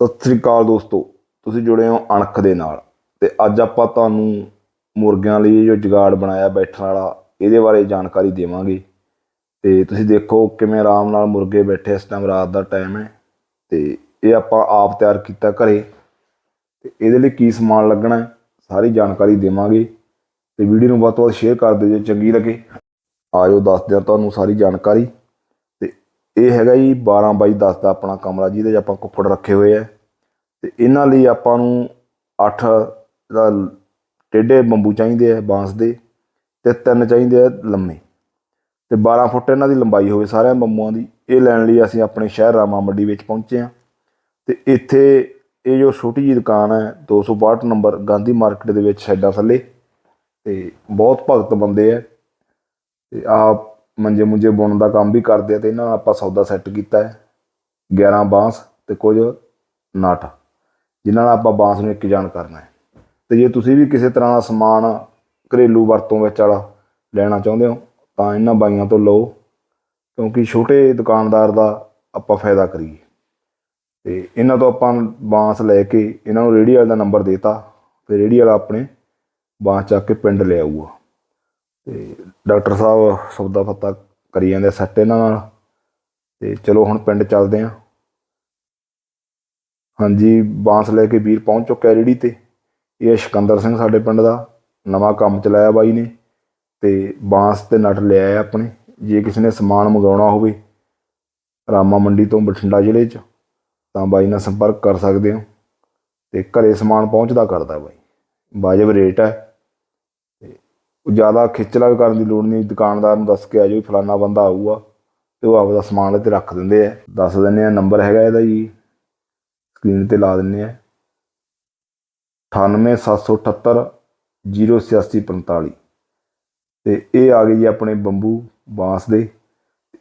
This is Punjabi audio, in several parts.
ਸਤਿ ਸ੍ਰੀ ਅਕਾਲ ਦੋਸਤੋ, ਤੁਸੀਂ ਜੁੜੇ ਹੋ ਅਣਖ ਦੇ ਨਾਲ ਤੇ ਅੱਜ ਆਪਾਂ ਤੁਹਾਨੂੰ ਮੁਰਗਿਆਂ ਲਈ ਜੋ ਜੁਗਾੜ ਬਣਾਇਆ ਬੈਠਣ ਵਾਲਾ, ਇਹਦੇ ਬਾਰੇ ਜਾਣਕਾਰੀ ਦੇਵਾਂਗੇ। ਤੇ ਤੁਸੀਂ ਦੇਖੋ ਕਿਵੇਂ ਆਰਾਮ ਨਾਲ ਮੁਰਗੇ ਬੈਠੇ ਇਸ ਟਾਈਮ ਰਾਤ ਦਾ ਟਾਈਮ ਹੈ ਤੇ ਇਹ ਆਪਾਂ ਆਪ ਤਿਆਰ ਕੀਤਾ ਘਰੇ। ਤੇ ਇਹਦੇ ਲਈ ਕੀ ਸਮਾਨ ਲੱਗਣਾ ਸਾਰੀ ਜਾਣਕਾਰੀ ਦੇਵਾਂਗੇ। ਤੇ ਵੀਡੀਓ ਨੂੰ ਵੱਧ ਤੋਂ ਵੱਧ ਸ਼ੇਅਰ ਕਰ ਦਿਓ ਜੇ ਚੰਗੀ ਲੱਗੇ। ਆਜੋ ਦੱਸਦੇ ਹਾਂ ਤੁਹਾਨੂੰ ਸਾਰੀ ਜਾਣਕਾਰੀ। ਇਹ ਹੈਗਾ ਜੀ 12 ਬਾਈ 10 ਦਾ ਆਪਣਾ ਕਮਰਾ, ਜਿਹਦੇ 'ਚ ਆਪਾਂ ਕੁੱਕੜ ਰੱਖੇ ਹੋਏ ਆ। ਤੇ ਇਹਨਾਂ ਲਈ ਆਪਾਂ ਨੂੰ 8 ਦਾ ਟੇਢੇ ਬੰਬੂ ਚਾਹੀਦੇ ਆ, ਬਾਂਸ ਦੇ, ਤੇ ਤਿੰਨ ਚਾਹੀਦੇ ਆ ਲੰਮੇ। ਤੇ 12 ਫੁੱਟ ਇਹਨਾਂ ਦੀ ਲੰਬਾਈ ਹੋਵੇ ਸਾਰਿਆਂ ਬੰਬੂਆਂ ਦੀ, ਇਹ ਲੈਣ ਲਈ ਅਸੀਂ ਆਪਣੇ ਸ਼ਹਿਰ ਰਾਮਾ ਮੰਡੀ ਵਿੱਚ ਪਹੁੰਚੇ ਆ। ਤੇ ਇੱਥੇ ਇਹ ਜੋ ਛੋਟੀ ਜੀ ਦੁਕਾਨ ਹੈ 262 ਨੰਬਰ ਗਾਂਧੀ ਮਾਰਕੀਟ ਦੇ ਵਿੱਚ ਸ਼ੈਡਾਂ ਥੱਲੇ, ਤੇ ਬਹੁਤ ਭਗਤ ਬੰਦੇ ਆ। ਤੇ ਆਪ ਮੰਜੇ ਮੁੰਜੇ ਬੁਣਨ ਦਾ ਕੰਮ ਵੀ ਕਰਦੇ ਆ ਤੇ ਇਹਨਾਂ ਨਾਲ ਆਪਾਂ ਸੌਦਾ ਸੈੱਟ ਕੀਤਾ ਹੈ। 11 ਬਾਂਸ ਤੇ ਕੁਝ ਨਾਟ ਜਿਨ੍ਹਾਂ ਨਾਲ ਆਪਾਂ ਬਾਂਸ ਨੂੰ ਇੱਕ ਜਾਨ ਕਰਨਾ ਹੈ। ਤੇ ਜੇ ਤੁਸੀਂ ਵੀ ਕਿਸੇ ਤਰ੍ਹਾਂ ਦਾ ਸਮਾਨ ਘਰੇਲੂ ਵਰਤੋਂ ਵਿੱਚ ਵਾਲਾ ਲੈਣਾ ਚਾਹੁੰਦੇ ਹੋ, ਤਾਂ ਇਹਨਾਂ ਬਾਈਆਂ ਤੋਂ ਲਓ, ਕਿਉਂਕਿ ਛੋਟੇ ਦੁਕਾਨਦਾਰ ਦਾ ਆਪਾਂ ਫਾਇਦਾ ਕਰੀਏ। ਤੇ ਇਹਨਾਂ ਤੋਂ ਆਪਾਂ ਬਾਂਸ ਲੈ ਕੇ ਇਹਨਾਂ ਨੂੰ ਰੇੜੀ ਵਾਲੇ ਦਾ ਨੰਬਰ ਦੇਤਾ ਫਿਰ ਰੇੜੀ ਵਾਲਾ ਆਪਣੇ ਬਾਂਸ ਚੱਕ ਕੇ ਪਿੰਡ ਲੈ ਆਊਗਾ। ਤੇ ਡਾਕਟਰ ਸਾਹਿਬ ਸੌਦਾ ਫੱਤਾ ਕਰੀ ਜਾਂਦੇ ਸੈੱਟ ਇਹਨਾਂ ਨਾਲ। ਤੇ ਚਲੋ ਹੁਣ ਪਿੰਡ ਚੱਲਦੇ ਆਂ। ਹਾਂਜੀ, ਬਾਂਸ ਲੈ ਕੇ ਵੀਰ ਪਹੁੰਚ ਚੁੱਕਿਆ ਰੇੜੀ ਤੇ। ਇਹ ਹੈ ਸਿਕੰਦਰ ਸਿੰਘ ਸਾਡੇ ਪਿੰਡ ਦਾ, ਨਵਾਂ ਕੰਮ ਚਲਾਇਆ ਬਾਈ ਨੇ। ਤੇ ਬਾਂਸ ਤੇ ਨਟ ਲਿਆ ਹੈ ਆਪਣੇ। ਜੇ ਕਿਸੇ ਨੇ ਸਮਾਨ ਮੰਗਾਉਣਾ ਹੋਵੇ, ਰਾਮਾ ਮੰਡੀ ਤੋਂ ਬਠਿੰਡਾ ਜ਼ਿਲ੍ਹੇ 'ਚ, ਤਾਂ ਬਾਈ ਨਾਲ ਸੰਪਰਕ ਕਰ ਸਕਦੇ ਹੋ ਤੇ ਘਰੇ ਸਮਾਨ ਪਹੁੰਚਦਾ ਕਰਦਾ ਬਾਈ। ਵਾਜਬ ਰੇਟ ਹੈ। ਉਹ ਜ਼ਿਆਦਾ ਖਿੱਚਲਾ ਵੀ ਕਰਨ ਦੀ ਲੋੜ ਨਹੀਂ, ਦੁਕਾਨਦਾਰ ਨੂੰ ਦੱਸ ਕੇ ਆ ਜਾਓ ਫਲਾਨਾ ਬੰਦਾ ਆਊਗਾ ਤੇ ਉਹ ਆਪਦਾ ਸਮਾਨ ਤੇ ਰੱਖ ਦਿੰਦੇ ਆ। ਦੱਸ ਦਿੰਦੇ ਆ, ਨੰਬਰ ਹੈਗਾ ਇਹਦਾ ਜੀ। ਸਕਰੀਨ ਤੇ ਲਾ ਦਿੰਨੇ ਆ। 98778 08645 ਤੇ ਇਹ ਆ ਗਏ ਜੀ ਆਪਣੇ ਬੰਬੂ ਬਾਂਸ ਦੇ।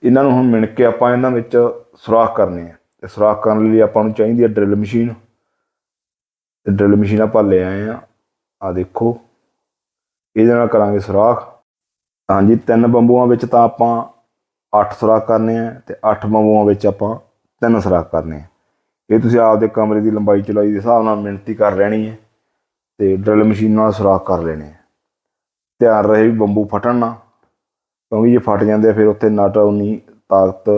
ਇਹਨਾਂ ਨੂੰ ਹੁਣ ਮਿਣ ਕੇ ਆਪਾਂ ਇਹਨਾਂ ਵਿੱਚ ਸੁਰਾਖ ਕਰਨੇ ਆ। ਤੇ ਸੁਰਾਖ ਕਰਨ ਲਈ ਆਪਾਂ ਨੂੰ ਚਾਹੀਦੀ ਹੈ ਡਰਿਲ ਮਸ਼ੀਨ। ਤੇ ਡਰਿਲ ਮਸ਼ੀਨ ਆਪਾਂ ਲੈ ਆਏ ਆ। ਆ ਦੇਖੋ। ਇਹਦੇ ਨਾਲ ਕਰਾਂਗੇ ਸੁਰਾਖ। ਹਾਂਜੀ, ਤਿੰਨ ਬੰਬੂਆਂ ਵਿੱਚ ਤਾਂ ਆਪਾਂ 8 ਸੁਰਾਖ ਕਰਨੇ ਆ ਤੇ 8 ਬੰਬੂਆਂ ਵਿੱਚ ਆਪਾਂ ਤਿੰਨ ਸੁਰਾਖ ਕਰਨੇ ਆ। ਇਹ ਤੁਸੀਂ ਆਪਦੇ ਕਮਰੇ ਦੀ ਲੰਬਾਈ ਚੌੜਾਈ ਦੇ ਹਿਸਾਬ ਨਾਲ ਮਿਹਨਤੀ ਕਰ ਲੈਣੀ ਹੈ ਤੇ ਡਰਿਲ ਮਸ਼ੀਨ ਨਾਲ ਸੁਰਾਖ ਕਰ ਲੈਣੇ ਆ। ਧਿਆਨ ਰਹੇ ਵੀ ਬੰਬੂ ਫਟਣ ਨਾ, ਕਿਉਂਕਿ ਜੇ ਫਟ ਜਾਂਦੇ ਆ ਫਿਰ ਉੱਥੇ ਨਟ ਉਨੀ ਤਾਕਤ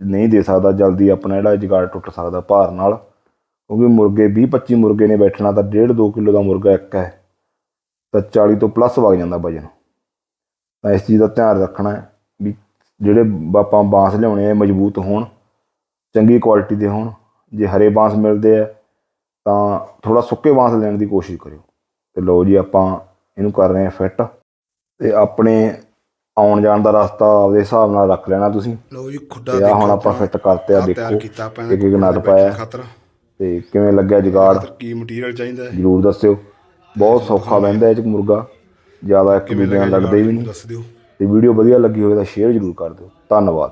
ਨਹੀਂ ਦੇ ਸਕਦਾ, ਜਲਦੀ ਆਪਣਾ ਜਿਹੜਾ ਜੁਗਾੜ ਟੁੱਟ ਸਕਦਾ ਭਾਰ ਨਾਲ। ਕਿਉਂਕਿ ਮੁਰਗੇ 20 25 ਮੁਰਗੇ ਨੇ ਬੈਠਣਾ ਤਾਂ 1.5 2 ਕਿਲੋ ਦਾ ਮੁਰਗਾ ਇੱਕ ਹੈ। ਤਾਂ 40 ਤੋਂ ਪਲੱਸ ਵਗ ਜਾਂਦਾ ਵਜਨ ਤਾਂ ਇਸ ਚੀਜ਼ ਦਾ ਧਿਆਨ ਰੱਖਣਾ ਹੈ ਵੀ ਜਿਹੜੇ ਆਪਾਂ ਬਾਂਸ ਲਿਆਉਣੇ ਆ ਮਜ਼ਬੂਤ ਹੋਣ ਚੰਗੀ ਕੁਆਲਿਟੀ ਦੇ ਹੋਣ। ਜੇ ਹਰੇ ਬਾਂਸ ਮਿਲਦੇ ਆ ਤਾਂ ਥੋੜਾ ਸੁੱਕੇ ਬਾਂਸ ਲੈਣ ਦੀ ਕੋਸ਼ਿਸ਼ ਕਰਿਓ। ਤੇ ਲਓ ਜੀ ਆਪਾਂ ਇਹਨੂੰ ਕਰ ਰਹੇ ਆ ਫਿੱਟ ਤੇ ਆਪਣੇ ਆਉਣ ਜਾਣ ਦਾ ਰਸਤਾ ਆਪਦੇ ਹਿਸਾਬ ਨਾਲ ਰੱਖ ਲੈਣਾ ਤੁਸੀਂ। ਲਓ ਜੀ ਖੁੱਡਾ ਆ ਹੁਣ ਆਪਾਂ ਫਿੱਟ ਕਰਤੇ ਆ ਦੇਖੋ ਇੱਕ ਇੱਕ ਨਟ ਪਾਇਆ। ਤੇ ਕਿਵੇਂ ਲੱਗਿਆ ਜੁਗਾੜ? ਕੀ ਮਟੀਰੀਅਲ ਚਾਹੀਦਾ ਜਰੂਰ ਦੱਸਿਓ। ਬਹੁਤ ਸੌਖਾ ਬਹਿੰਦਾ ਇਹ ਚ ਮੁਰਗਾ। ਜ਼ਿਆਦਾ ਇੱਕ ਦੂਜੇ ਨਾਲ ਲੜਦੇ ਵੀ ਨਹੀਂ। ਦੱਸ ਦਿਓ। ਤੇ ਵੀਡੀਓ ਵਧੀਆ ਲੱਗੀ ਹੋਵੇ ਤਾਂ ਸ਼ੇਅਰ ਜਰੂਰ ਕਰ ਦਿਓ। ਧੰਨਵਾਦ।